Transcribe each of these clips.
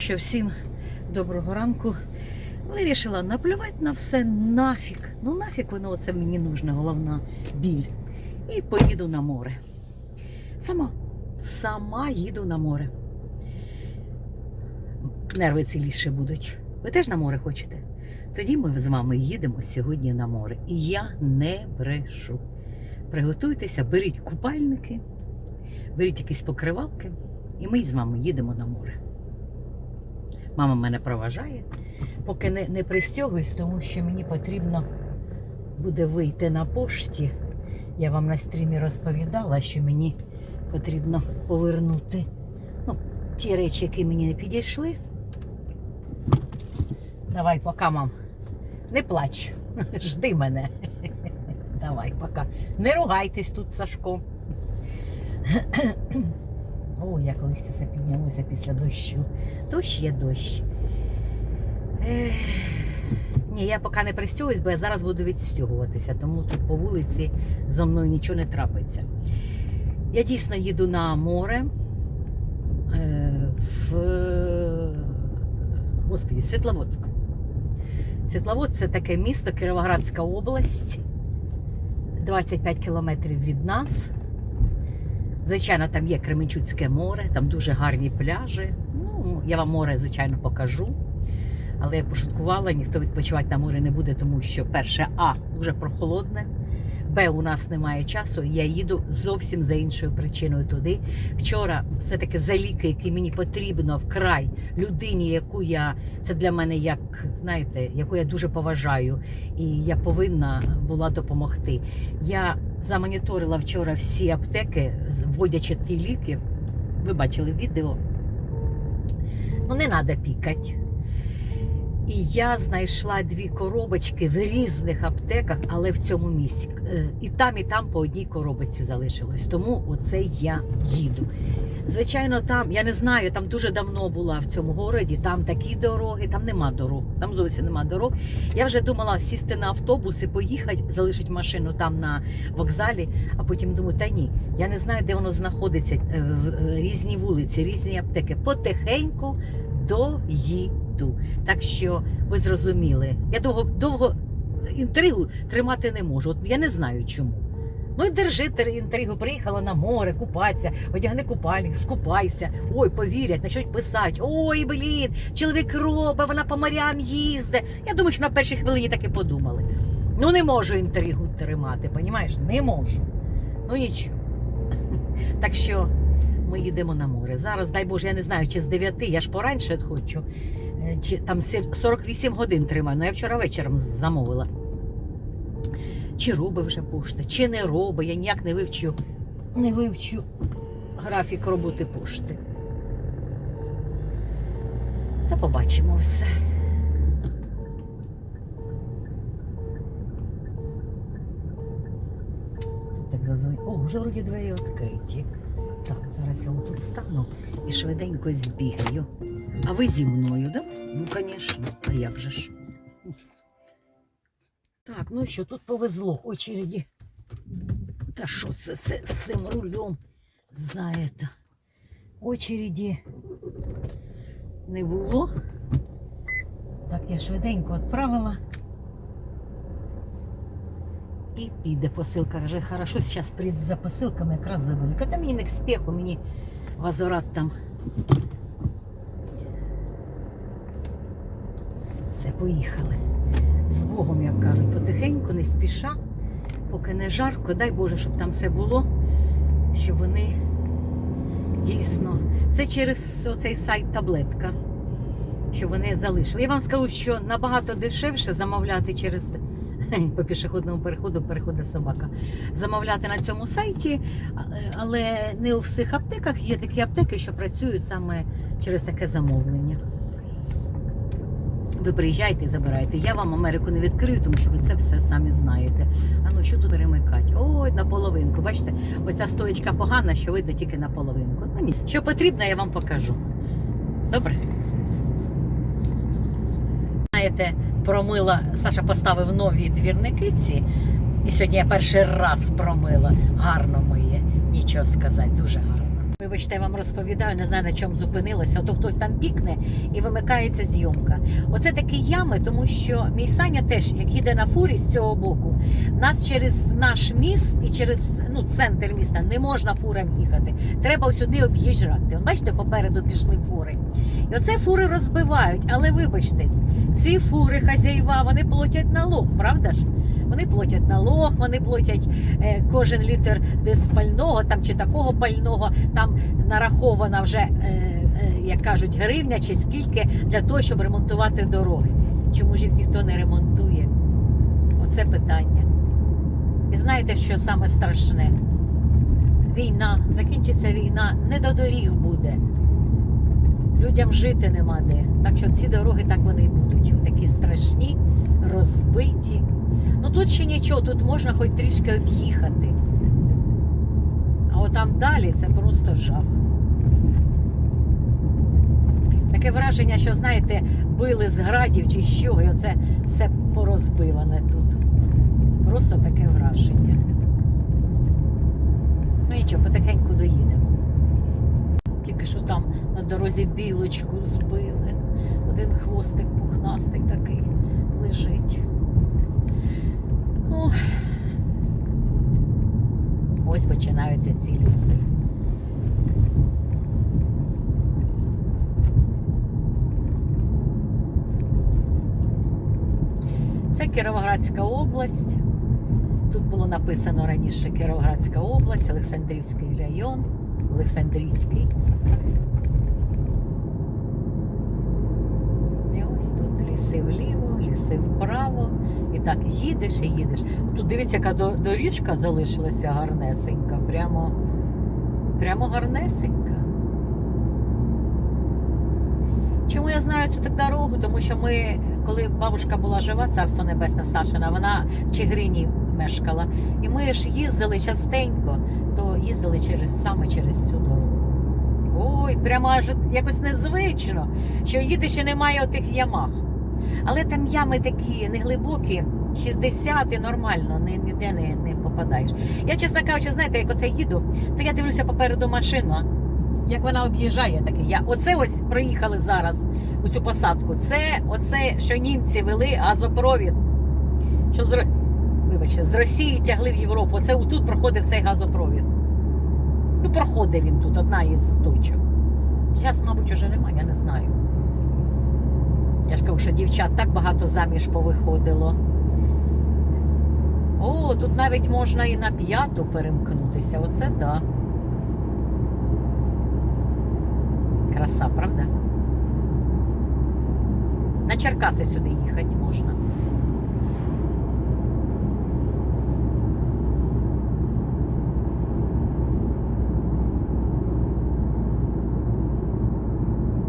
Що всім доброго ранку. Вирішила наплювати на все нафіг. Ну нафіг воно це мені нужна, головна біль. І поїду на море. Сама. Сама їду на море. Нерви ціліше будуть. Ви теж на море хочете? Тоді ми з вами їдемо сьогодні на море. І я не брешу. Приготуйтеся, беріть купальники, беріть якісь покривалки, і ми з вами їдемо на море. Мама мене проважає, поки не, не пристягуюсь, тому що мені потрібно буде вийти на пошті. Я вам на стрімі розповідала, що мені потрібно повернути ну, ті речі, які мені не підійшли. Давай, пока, мам. Не плач. Жди мене. Давай, пока. Не ругайтесь тут, Сашко. О, як листя це піднялося після дощу. Дощ є дощ. Ех, Ні, я поки не пристягуюсь, бо я зараз буду відстягуватися, тому тут по вулиці за мною нічого не трапиться. Я дійсно їду на море е, в Господі, Світловодськ. Світловодськ це таке місто, Кіровоградська область, 25 кілометрів від нас. Звичайно, там є Кременчуцьке море, там дуже гарні пляжі. Ну, я вам море, звичайно, покажу. Але я пошуткувала, ніхто відпочивати на морі не буде, тому що перше, А, вже прохолодне, Б, у нас немає часу, я їду зовсім за іншою причиною туди. Вчора все-таки за ліки, які мені потрібно вкрай людині, яку я це для мене як знаєте, яку я дуже поважаю, і я повинна була допомогти. Я замоніторила вчора всі аптеки, вводячи ті ліки. Ви бачили відео. Ну, не треба пікати. І я знайшла дві коробочки в різних аптеках, але в цьому місці. Е, І там, і там по одній коробочці залишилось. Тому оце я їду. Звичайно, там, я не знаю, там дуже давно була в цьому городі, там такі дороги, там нема дорог, там зовсім нема дорог. Я вже думала сісти на автобус і поїхати, залишити машину там на вокзалі, а потім думаю, та ні, я не знаю, де воно знаходиться, е, в- е, різні вулиці, різні аптеки. Потихеньку доїду. Так що ви зрозуміли, я довго, довго інтригу тримати не можу. От я не знаю чому. Ну і держи інтригу, приїхала на море, купатися, одягни купальник, скупайся. Ой, повірять, на щось писать. Ой, блін, чоловік робить, вона по морям їздить. Я думаю, що на першій хвилині так і подумали. Ну не можу інтригу тримати, понімаєш? Не можу. Ну нічого. Так що ми їдемо на море. Зараз, дай Боже, я не знаю, чи з 9, я ж пораньше хочу. Е, Чи там 48 годин тримаю. Ну я вчора вечором замовила. Чи робить вже пошта, чи не робить. Я ніяк не вивчу, не вивчу графік роботи пошти. Та побачимо все. Так зазвичай. О, вже вроді двері відкриті. Так, зараз я тут стану і швиденько збігаю. А ви зі мною, да? Ну, звісно, а як же ж? Так, ну що, тут повезло очереді. Та що це, з цим рулем за это? Очереді не було. Так, я швиденько відправила. І піде посилка. Каже, хорошо, зараз прийде за посилками, якраз заберу. Та мені не к спеху, мені возврат там. Все, поїхали. З Богом, як кажуть, потихеньку, не спіша, поки не жарко. Дай Боже, щоб там все було, щоб вони дійсно. Це через оцей сайт таблетка, що вони залишили. Я вам скажу, що набагато дешевше замовляти через по пішохідному переходу переходить собака. Замовляти на цьому сайті, але не у всіх аптеках є такі аптеки, що працюють саме через таке замовлення. Ви приїжджаєте і забираєте. Я вам Америку не відкрию, тому що ви це все самі знаєте. А ну що тут перемикати? Ой, на половинку. Бачите, оця стоечка погана, що видно тільки на половинку. Ну ні. Що потрібно, я вам покажу. Добре? Знаєте, промила, Саша поставив нові двірники ці. І сьогодні я перший раз промила. Гарно моє. Нічого сказати, дуже гарно. Вибачте, я вам розповідаю, не знаю на чому зупинилася. То хтось там пікне і вимикається зйомка. Оце такі ями, тому що мій Саня теж, як їде на фурі з цього боку, нас через наш міст і через ну, центр міста не можна фурам їхати. Треба сюди об'їжджати. Бачите, попереду пішли фури. І оце фури розбивають. Але вибачте, ці фури хазяїва, вони платять налог, правда ж? Вони платять налог, вони платять е, кожен літр десь пального там чи такого пального, там нарахована вже, е, е, як кажуть, гривня чи скільки для того, щоб ремонтувати дороги. Чому ж їх ніхто не ремонтує? Оце питання. І знаєте, що саме страшне? Війна, закінчиться війна, не до доріг буде. Людям жити нема де. Так що ці дороги так вони і будуть. Такі страшні, розбиті. Ну тут ще нічого, тут можна хоч трішки об'їхати. А от там далі це просто жах. Таке враження, що, знаєте, били з градів чи що, і оце все порозбиване тут. Просто таке враження. Ну нічого, потихеньку доїдемо. Тільки що там на дорозі білочку збили. Один хвостик пухнастий такий лежить. Ох. Ось починаються ці ліси. Це Кіровоградська область. Тут було написано раніше Кіровоградська область, Олександрівський район, Олександрійський. І ось тут ліси вліво, ліси вправо. І так їдеш і їдеш. Тут дивіться, яка до- доріжка залишилася гарнесенька. Прямо, прямо гарнесенька. Чому я знаю цю так дорогу? Тому що ми, коли бабушка була жива, царство небесне Сашина, вона в Чигирині мешкала. І ми ж їздили частенько, то їздили через саме через цю дорогу. Ой, прямо аж якось незвично, що їдеш і немає отих ямах. Але там ями такі неглибокі, 60 і нормально, ні- ніде не, не попадаєш. Я, чесно кажучи, знаєте, як оце їду, то я дивлюся попереду машину, як вона об'їжджає таке. Я оце ось проїхали зараз у цю посадку. Це оце, що німці вели газопровід. Що з, вибачте, з Росії тягли в Європу. Це тут проходив цей газопровід. Ну, проходив він тут, одна із точок. Зараз, мабуть, уже немає, я не знаю. Я ж кажу, що дівчат так багато заміж повиходило. О, тут навіть можна і на п'яту перемкнутися. Оце так. Да. Краса, правда? На Черкаси сюди їхати можна.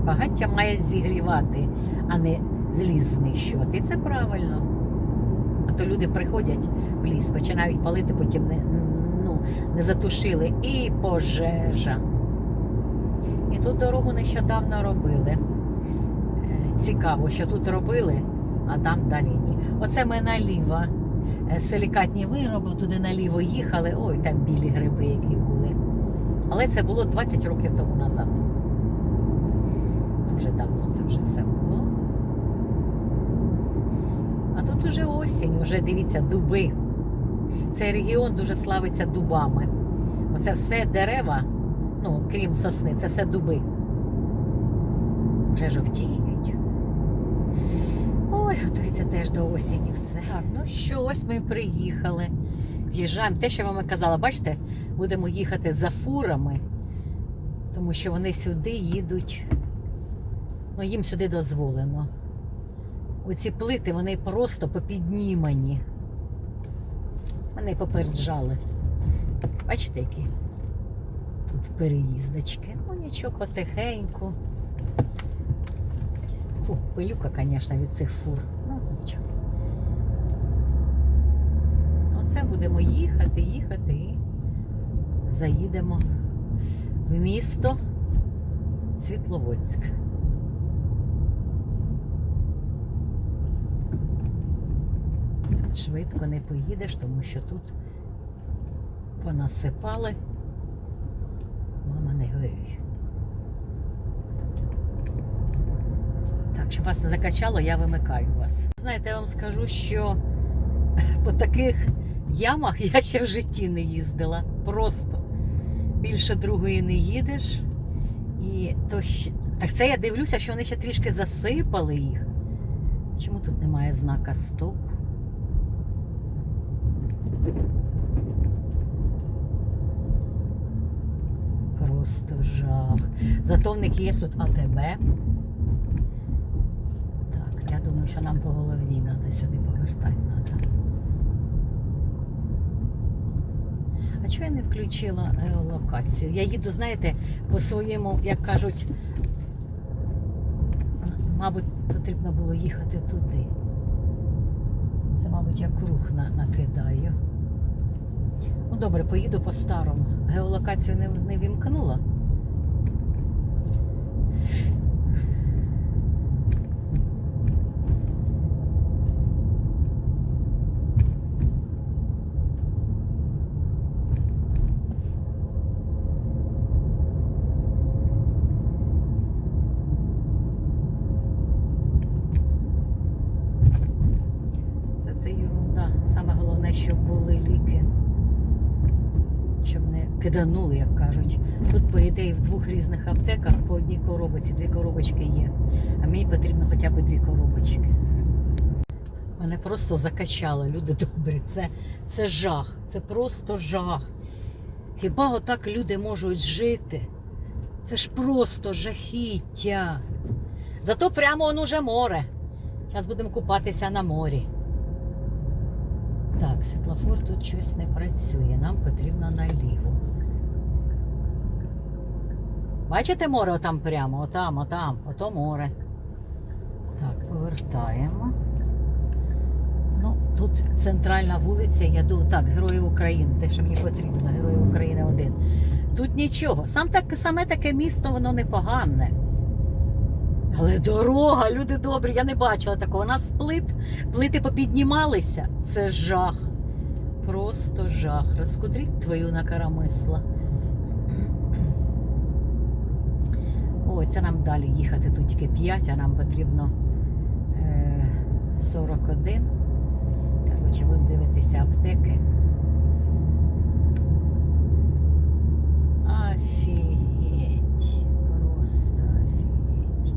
Багаття має зігрівати, а не зліз знищувати. І це правильно. А то люди приходять в ліс, починають палити, потім не, ну, не затушили. І пожежа. І тут дорогу нещодавно робили. Е, Цікаво, що тут робили, а там далі ні. Оце ми наліво. Е, Силікатні вироби, туди наліво їхали. Ой, там білі гриби, які були. Але це було 20 років тому назад. Дуже давно це вже все було. А тут уже осінь, уже дивіться, дуби. Цей регіон дуже славиться дубами. Оце все дерева, ну, крім сосни, це все дуби. Вже жовтіють. Ой, готується теж до осені все. Так, ну що, ось ми приїхали. В'їжджаємо. Те, що я вам казала, бачите, будемо їхати за фурами, тому що вони сюди їдуть. Ну, їм сюди дозволено. Оці плити, вони просто попіднімані. Мене попереджали. Бачите, які тут переїздочки. Ну нічого, потихеньку. Фу, пилюка, звісно, від цих фур. Ну, нічого. Оце будемо їхати, їхати і заїдемо в місто Світловодськ. Тут швидко не поїдеш, тому що тут понасипали Мама, не горюй. Так, щоб вас не закачало, я вимикаю вас. Знаєте, я вам скажу, що по таких ямах я ще в житті не їздила. Просто більше другої не їдеш. І то ще... Так це я дивлюся, що вони ще трішки засипали їх. Чому тут немає знака стоп? Просто жах. Зато в них є тут АТБ. Так, я думаю, що нам по головній треба сюди повертати треба. А чого я не включила геолокацію? Я їду, знаєте, по своєму, як кажуть, мабуть, потрібно було їхати туди. Це, мабуть, я круг накидаю. Ну добре, поїду по-старому. Геолокацію не, не вімкнула. Це ерунда. Саме головне, щоб були ліки. Щоб не киданули, як кажуть. Тут, по ідеї, в двох різних аптеках по одній коробочці, дві коробочки є. А мені потрібно хоча б дві коробочки. Мене просто закачало, люди добрі. Це, це жах. Це просто жах. Хіба отак люди можуть жити? Це ж просто жахіття. Зато прямо он уже море. Зараз будемо купатися на морі. Так, світлофор тут щось не працює. Нам потрібно наліво. Бачите море отам прямо? Отам, отам, ото море. Так, повертаємо. Ну, тут центральна вулиця, я думаю, так, Герої України, те, що мені потрібно, Герої України один. Тут нічого. Сам так, саме таке місто, воно непогане. Але дорога, люди добрі, я не бачила такого. У нас плит, плити попіднімалися. Це жах. Просто жах. Розкудріть твою накарамисла. Ой, це нам далі їхати. Тут тільки 5, а нам потрібно е, 41. Коротше, будемо дивитися аптеки. Офігеть. Просто офігеть.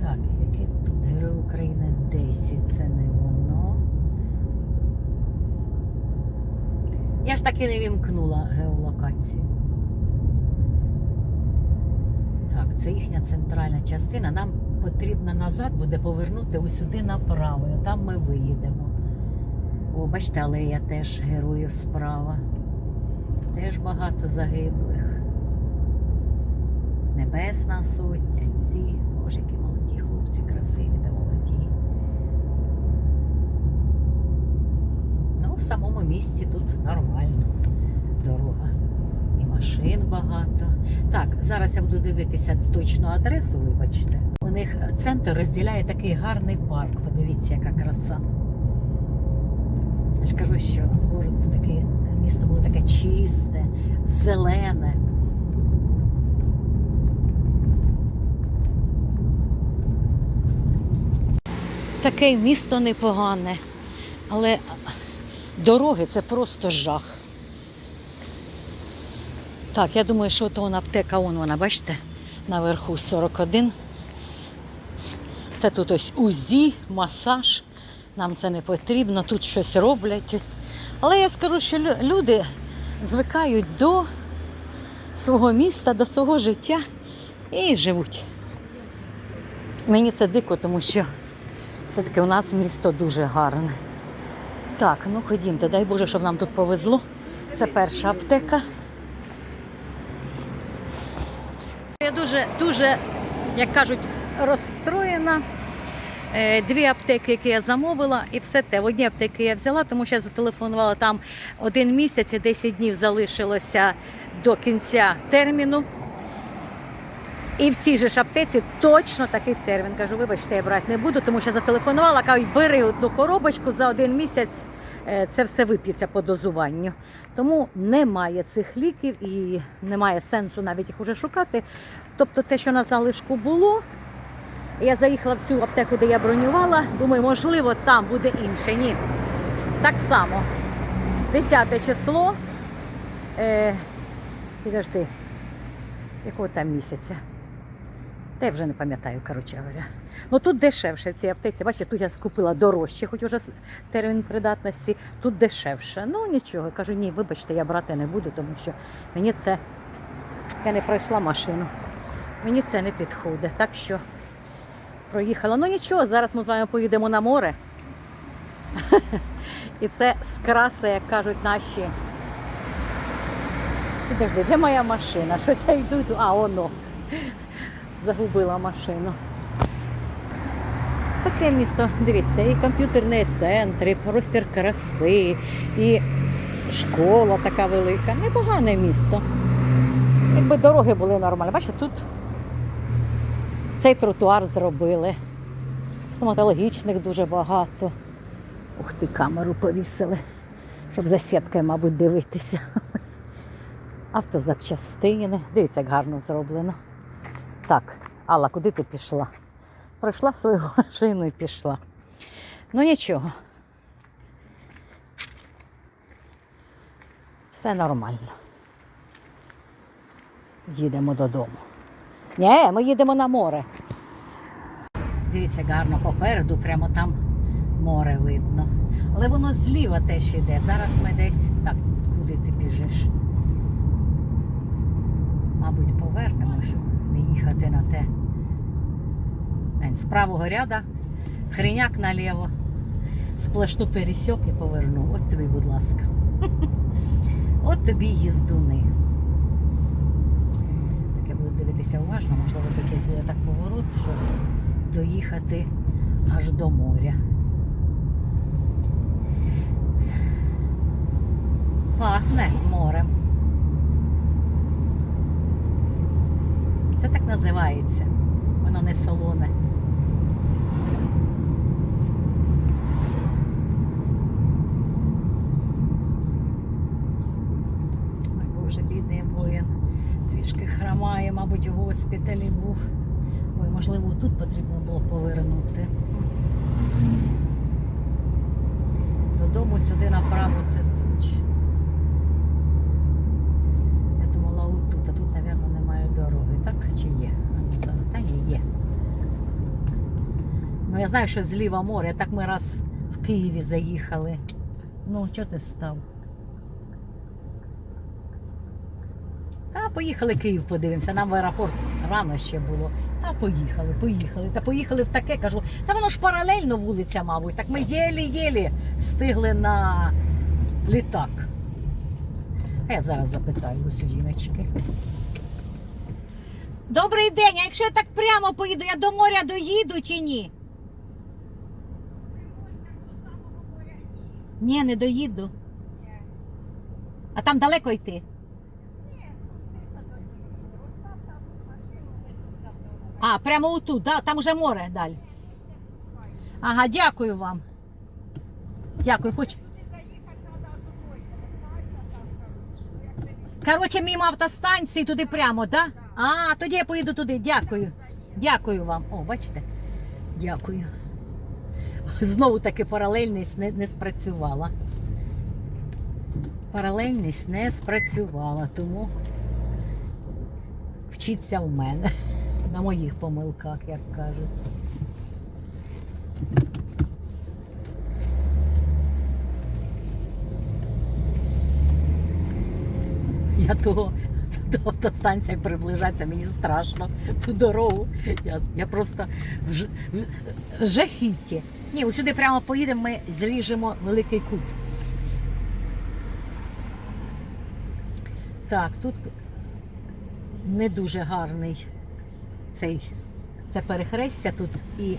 Так, яке тут Герой України 10, це не воно. Я таки не вімкнула геолокацію. Так, це їхня центральна частина. Нам потрібно назад буде повернути ось сюди направо. І там ми виїдемо. О, бачите, алея теж героїв справа. Теж багато загиблих. Небесна сотня, ці. Боже, які молоді хлопці, красиві та молоді. Ну, в самому місці тут нормально. Дорога. І машин багато. Так, зараз я буду дивитися точну адресу, вибачте. У них центр розділяє такий гарний парк. Подивіться, яка краса. Я ж кажу, що город такий, місто було таке чисте, зелене. Таке місто непогане, але дороги це просто жах. Так, я думаю, що то вона аптека, вон вона, бачите, наверху 41. Це тут ось УЗІ, масаж. Нам це не потрібно, тут щось роблять. Але я скажу, що люди звикають до свого міста, до свого життя і живуть. Мені це дико, тому що все-таки у нас місто дуже гарне. Так, ну ходімте, дай Боже, щоб нам тут повезло. Це перша аптека. Я дуже, дуже, як кажуть, розстроєна. Е, Дві аптеки, які я замовила, і все те. В одній аптеки я взяла, тому що я зателефонувала там один місяць і 10 днів залишилося до кінця терміну. І в цій же ж аптеці точно такий термін. Кажу, вибачте, я брати не буду, тому що зателефонувала, кажуть, бери одну коробочку за один місяць е, це все вип'ється по дозуванню. Тому немає цих ліків і немає сенсу навіть їх уже шукати. Тобто те, що на залишку було, я заїхала в цю аптеку, де я бронювала. Думаю, можливо, там буде інше. Ні. Так само. 10 число. Е, підожди, якого там місяця? Та я вже не пам'ятаю, коротше говоря. Ну тут дешевше в цій аптеці. Бачите, тут я скупила дорожче, хоч уже термін придатності. Тут дешевше. Ну нічого. Кажу, ні, вибачте, я брати не буду, тому що мені це. Я не пройшла машину. Мені це не підходить. Так що проїхала. Ну нічого, зараз ми з вами поїдемо на море. І це скраси, як кажуть наші. Підожди, де моя машина? Щось я йду. А, воно. Загубила машину. Таке місто, дивіться, і комп'ютерний центр, і простір краси, і школа така велика. Непогане місто. Якби дороги були нормальні. Бачите, тут цей тротуар зробили. Стоматологічних дуже багато. Ух ти, камеру повісили, щоб за сіткою, мабуть, дивитися. Автозапчастини. Дивіться, як гарно зроблено. Так, Алла, куди ти пішла? Пройшла свою машину і пішла. Ну нічого. Все нормально. Їдемо додому. Ні, ми їдемо на море. Дивіться, гарно попереду, прямо там море видно. Але воно зліва теж йде. Зараз ми десь. Так, куди ти біжиш? Мабуть, повернемо, щоб не їхати на те. З правого ряда хреняк наліво. Сплошну пересік і поверну. От тобі, будь ласка. От тобі їздуни. Так я буду дивитися уважно, можливо, тут буде так поворот, щоб доїхати аж до моря. Пахне морем. Це так називається. Воно не солоне. Ой, Боже, бідний воїн. Хромає, мабуть, у госпіталі був. Ой, можливо, тут потрібно було повернути. Додому сюди направо це точно. Я думала, отут, а тут, мабуть, немає дороги. Так чи є? Ну. Та ні, є. Ну, я знаю, що зліва море. Так ми раз в Києві заїхали. Ну, чого ти став? Та поїхали Київ подивимося. Нам в аеропорт рано ще було. Та поїхали, поїхали. Та поїхали в таке, кажу, та воно ж паралельно вулиця, мабуть. Так ми єлі-єлі встигли на літак. А я зараз запитаю у жіночки. Добрий день, а якщо я так прямо поїду, я до моря доїду чи ні? Ні, не доїду. А там далеко йти? А, прямо отут, да? там уже море далі. Ага, дякую вам. Дякую, хоч. Коротше, мимо автостанції туди прямо, да? А, тоді я поїду туди. Дякую. Дякую вам. О, бачите? Дякую. Знову таки паралельність не, не спрацювала. Паралельність не спрацювала, тому вчіться в мене. На моїх помилках, як кажуть. Я того до автостанції приближатися, мені страшно ту дорогу. Я, я просто в, ж- в, жахітті. Ні, ось сюди прямо поїдемо, ми зріжемо великий кут. Так, тут не дуже гарний цей це перехрестя тут і.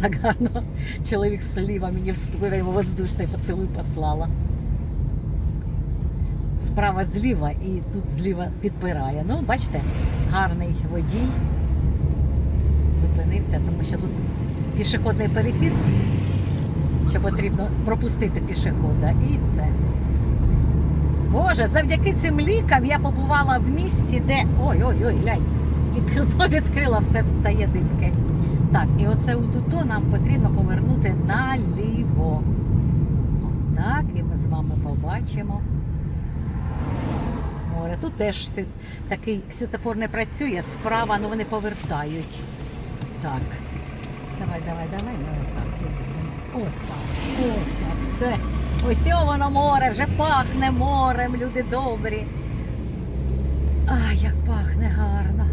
Так гарно. Чоловік зліва мені вступив, я йому воздушний поцілуй послала. Справа зліва і тут зліва підпирає. Ну, бачите, гарний водій. Зупинився, тому що тут пішохідний перехід, що потрібно пропустити пішохода. І це. Боже, завдяки цим лікам я побувала в місці, де. Ой-ой-ой, глянь, вікно відкрила, все встає димки. Так, і оце тут нам потрібно повернути наліво. Так, і ми з вами побачимо. Море. Тут теж такий світофор не працює, справа, ну вони повертають. Так. Давай, давай, давай, давай так. От так, от так, все. Ось воно море, вже пахне морем, люди добрі. Ай, як пахне гарно.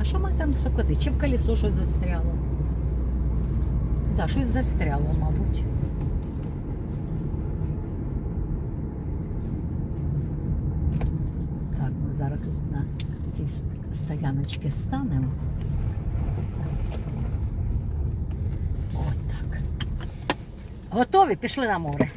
А що ми там сокоти? Чи в колесо щось застряло? Так, да, щось застряло, мабуть. Так, ми зараз тут на цій с- стояночці станемо. Отак. Готові? Пішли на море.